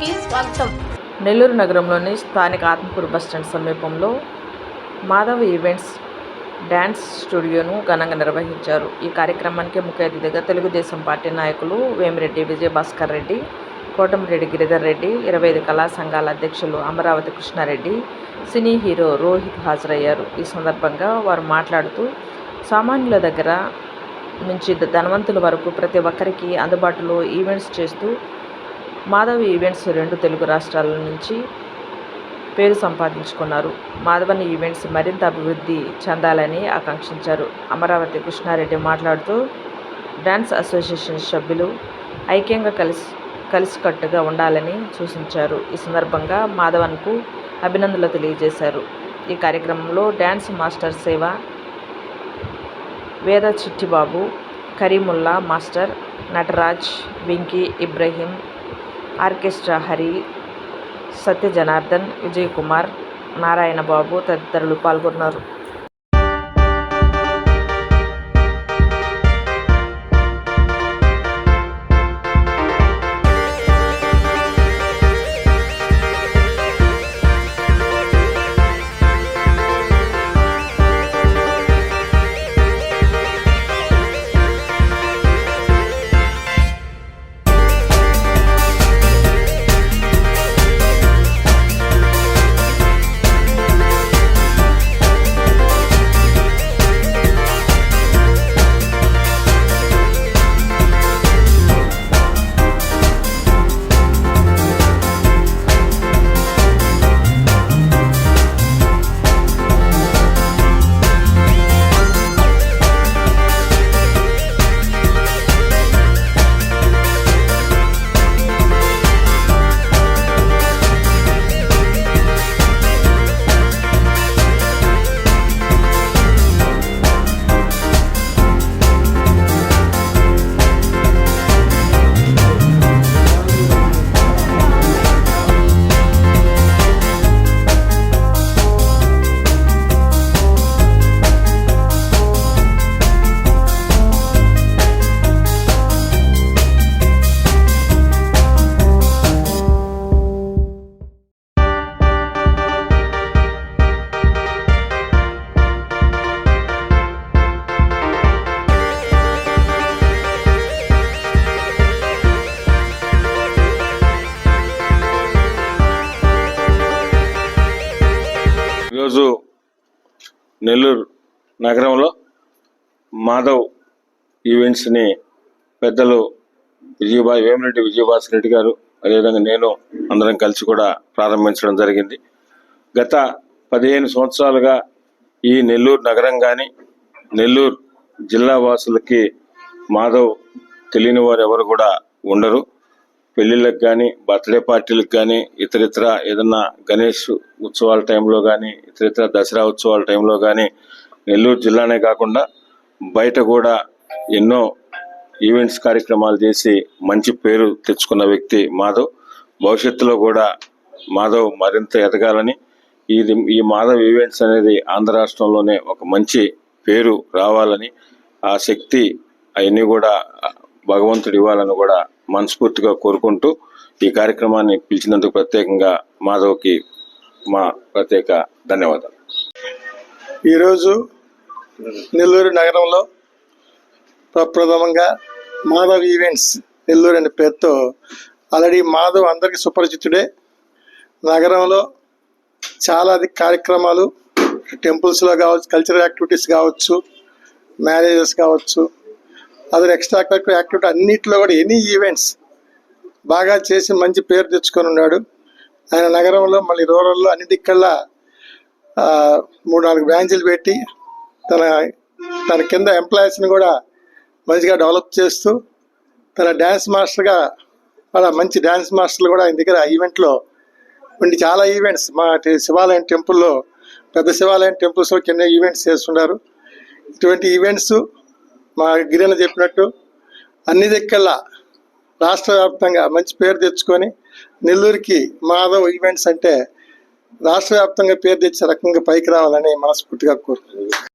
కి స్వాగతం. నెల్లూరు నగరంలోని స్థానిక ఆత్మకూరు బస్టాండ్ సమీపంలో మాధవ్ ఈవెంట్స్ డ్యాన్స్ స్టూడియోను ఘనంగా నిర్వహించారు. ఈ కార్యక్రమానికి ముఖ్య అతిథిగా తెలుగుదేశం పార్టీ నాయకులు వేమిరెడ్డి విజయభాస్కర్ రెడ్డి కోటమిరెడ్డి గిరిధర్ రెడ్డి ఇరవై ఐదు కళా సంఘాల అధ్యక్షులు అమరావతి కృష్ణారెడ్డి సినీ హీరో రోహిత్ హాజరయ్యారు. ఈ సందర్భంగా వారు మాట్లాడుతూ సామాన్యుల దగ్గర నుంచి ధనవంతుల వరకు ప్రతి ఒక్కరికి అందుబాటులో ఈవెంట్స్ చేస్తూ మాధవి ఈవెంట్స్ రెండు తెలుగు రాష్ట్రాల నుంచి పేరు సంపాదించుకున్నారు. మాధవన్ ఈవెంట్స్ మరింత అభివృద్ధి చెందాలని ఆకాంక్షించారు. అమరావతి కృష్ణారెడ్డి మాట్లాడుతూ డ్యాన్స్ అసోసియేషన్ సభ్యులు ఐక్యంగా కలిసి కలిసికట్టుగా ఉండాలని సూచించారు. ఈ సందర్భంగా మాధవన్కు అభినందనలు తెలియజేశారు. ఈ కార్యక్రమంలో డ్యాన్స్ మాస్టర్ సేవ వేద చిట్టిబాబు కరీముల్లా మాస్టర్ నటరాజ్ వెంకీ ఇబ్రహీం ఆర్కెస్ట్రా హరి సత్య జనార్దన్ విజయ్ కుమార్ నారాయణ బాబు తదితరులు పాల్గొన్నారు. ఈరోజు నెల్లూరు నగరంలో మాధవ్ ఈవెంట్స్ని పెద్దలు విజయభా వేమిరెడ్డి విజయభాస్కర్ రెడ్డి గారు అదేవిధంగా నేను అందరం కలిసి కూడా ప్రారంభించడం జరిగింది. గత పదిహేను సంవత్సరాలుగా ఈ నెల్లూరు నగరం కానీ నెల్లూరు జిల్లా వాసులకి మాధవ్ తెలియని వారు ఎవరు కూడా ఉండరు. పెళ్ళిళ్ళకి కానీ బర్త్డే పార్టీలకు కానీ ఇతరితర ఏదన్నా గణేష్ ఉత్సవాల టైంలో కానీ ఇతరితర దసరా ఉత్సవాల టైంలో కానీ నెల్లూరు జిల్లానే కాకుండా బయట కూడా ఎన్నో ఈవెంట్స్ కార్యక్రమాలు చేసి మంచి పేరు తెచ్చుకున్న వ్యక్తి మాధవ్. భవిష్యత్తులో కూడా మాధవ్ మరింత ఎదగాలని ఇది ఈ మాధవ్ ఈవెంట్స్ అనేది ఆంధ్ర రాష్ట్రంలోనే ఒక మంచి పేరు రావాలని ఆ శక్తి అవన్నీ కూడా భగవంతుడు ఇవ్వాలని కూడా మనస్ఫూర్తిగా కోరుకుంటూ ఈ కార్యక్రమాన్ని పిలిచినందుకు ప్రత్యేకంగా మాధవ్కి మా ప్రత్యేక ధన్యవాదాలు. ఈరోజు నెల్లూరు నగరంలో ప్రప్రథమంగా మాధవ్ ఈవెంట్స్ నెల్లూరు అనే పేరుతో ఆల్రెడీ మాధవ్ అందరికీ సుపరిచితుడే. నగరంలో చాలా అధిక కార్యక్రమాలు టెంపుల్స్లో కావచ్చు కల్చరల్ యాక్టివిటీస్ కావచ్చు మ్యారేజెస్ కావచ్చు అదర్ ఎక్స్ట్రా కరికులర్ యాక్టివిటీ అన్నింటిలో కూడా ఎనీ ఈవెంట్స్ బాగా చేసి మంచి పేరు తెచ్చుకొని ఉన్నాడు. ఆయన నగరంలో మళ్ళీ రూరల్లో అన్ని దిక్కల్లా మూడు నాలుగు బ్రాంచీలు పెట్టి తన తన కింద ఎంప్లాయీస్ని కూడా మంచిగా డెవలప్ చేస్తూ తన డ్యాన్స్ మాస్టర్గా అలా మంచి డ్యాన్స్ మాస్టర్లు కూడా ఆయన దగ్గర ఈవెంట్లో ఉండి చాలా ఈవెంట్స్ మా శివాలయం టెంపుల్లో పెద్ద శివాలయం టెంపుల్స్లో కింద ఈవెంట్స్ చేస్తున్నారు ఇటువంటి ఈవెంట్స్ మా గిరిన చెప్పినట్టు అన్ని దిక్కల్లా రాష్ట్ర వ్యాప్తంగా మంచి పేరు తెచ్చుకొని నెల్లూరుకి మాధవ్ ఈవెంట్స్ అంటే రాష్ట్ర వ్యాప్తంగా పేరు తెచ్చే రకంగా పైకి రావాలని మనస్ఫూర్తిగా కోరుతున్నాను